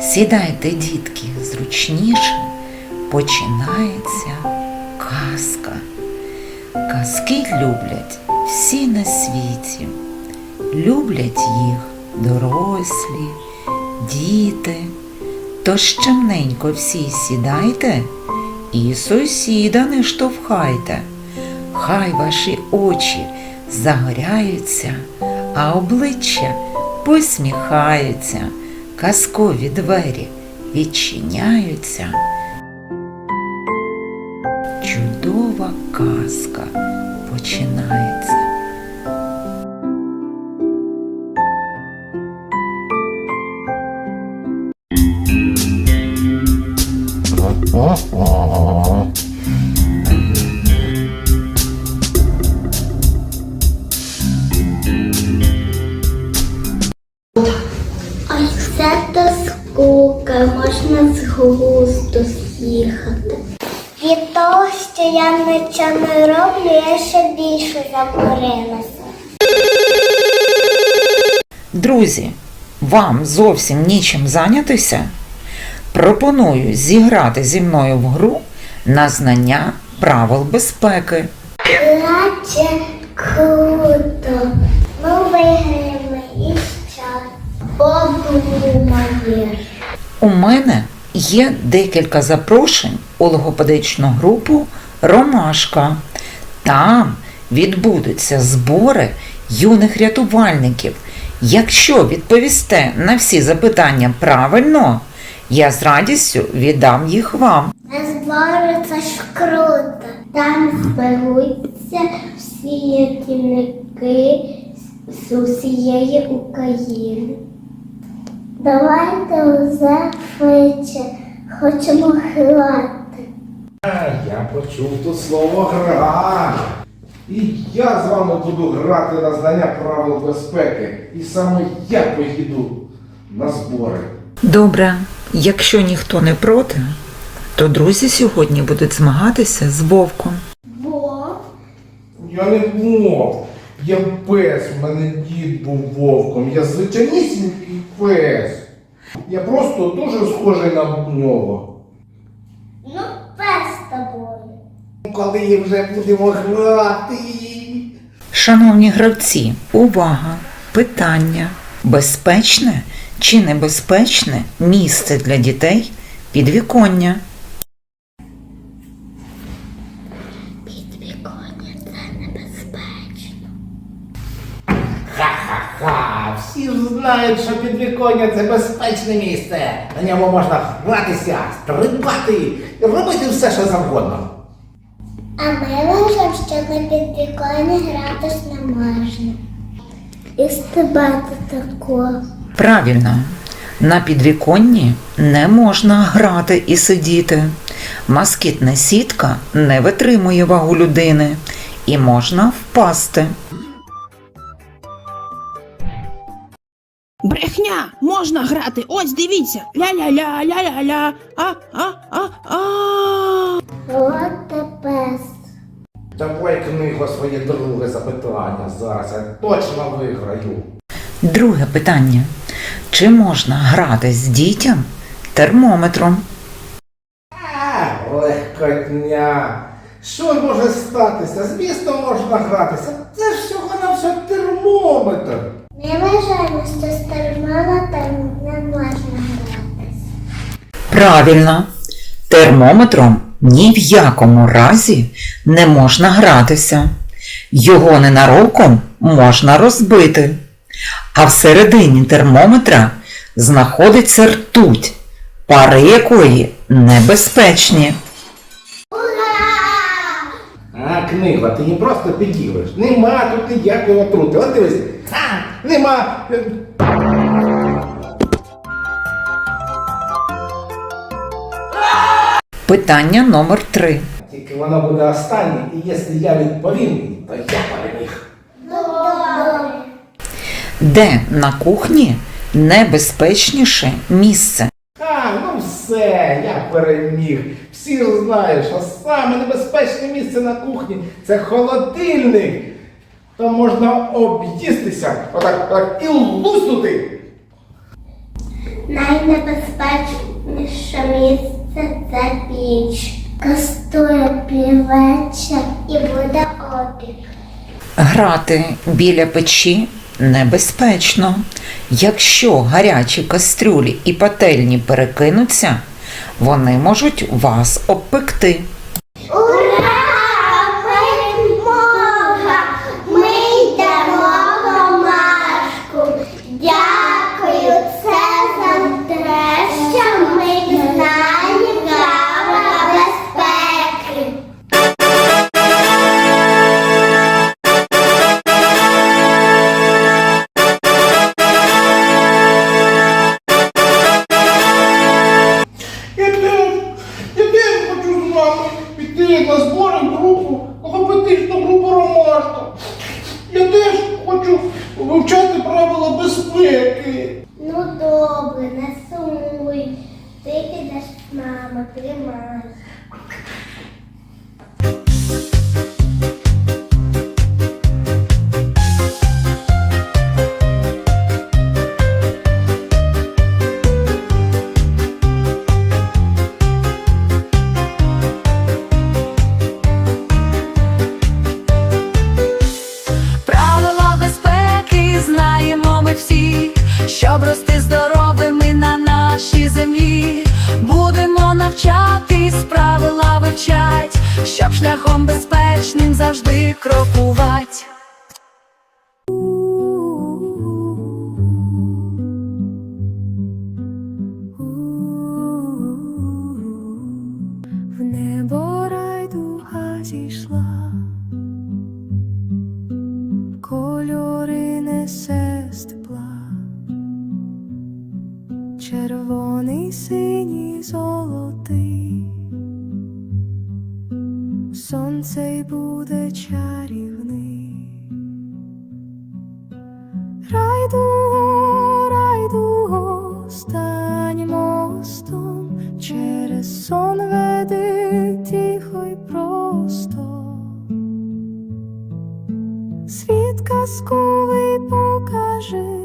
Сідайте, дітки, зручніше. Починається казка. Казки люблять всі на світі. Люблять їх дорослі, діти. Тож щемненько всі сідайте і сусіда не штовхайте. Хай ваші очі загоряються, а обличчя посміхаються, казкові двері відчиняються. Чудова казка починається. Нічого не роблю, я ще більше заморилася. Друзі, вам зовсім нічим зайнятися? Пропоную зіграти зі мною в гру на знання правил безпеки. Наче круто. Ну виграємо і час. Подумаєш. У мене є декілька запрошень у логопедичну групу Ромашка. Там відбудуться збори юних рятувальників. Якщо відповісте на всі запитання правильно, я з радістю віддам їх вам. Збори це ж круто. Там зберуться всі рятівники з усієї України. Давайте уже швидше, хочемо грати. Я почув тут слово гра. І я з вами буду грати на знання правил безпеки. І саме я поїду на збори. Добре, якщо ніхто не проти, то друзі сьогодні будуть змагатися з вовком. Бо Я не вовк. Я пес, у мене дід був вовком. Я звичайнісінький пес. Я просто дуже схожий на нього. ну пес з тобою. Коли вже будемо грати. Шановні гравці, увага! Питання: безпечне чи небезпечне місце для дітей підвіконня? Підвіконня це небезпечно. Ха-ха-ха! Всі ж знають, що підвіконня це безпечне місце. На ньому можна гратися, стрибати і робити все, що завгодно. А ми вважаємо, що на підвіконні гратись не можна. І стрибати такого. Правильно, на підвіконні не можна грати і сидіти. Москітна сітка не витримує вагу людини і можна впасти. Брехня! Можна грати! Ось дивіться! Ля-ля-ля, ля-ля-ля! А, а, а, а. От пес. Давай книгу своє друге запитання. Зараз я точно виграю. Друге питання: чи можна грати з дітям термометром? А, легкотня. Що може статися? Звісно, можна гратися. Це ж всього на все термометр. Ми вважаємо, що з термометром не можна гратись. Правильно, термометром ні в якому разі не можна гратися. Його ненароком можна розбити. А всередині термометра знаходиться ртуть, пари якої небезпечні. А, книга, ти не просто підігруєш. Нема тут ніякої отрути. От дивись. А, нема. Питання номер три. Тільки воно буде останнє, і якщо я відповім, то я переміг. Де на кухні небезпечніше місце? А, ну все, я переміг. Всі ж знають, що саме небезпечне місце на кухні це холодильник. Там можна об'їстися, отак, отак і луснути. Найнебезпечніше місце це піч. Кастує півече і буде опік. Грати біля печі небезпечно. Якщо гарячі кастрюлі і пательні перекинуться, вони можуть вас обпекти. На збори в групу, логопедичну групу Ромашка. Я теж хочу вивчати правила безпеки. Ну добре, не сумуй. Ти підеш мама, тримай. Правила щоб шляхом безпечним завжди крокувати. Сонце й буде чарівний. Райдуго, райдуго, стань мостом, через сон веди тихо й просто. Світ казковий покажи,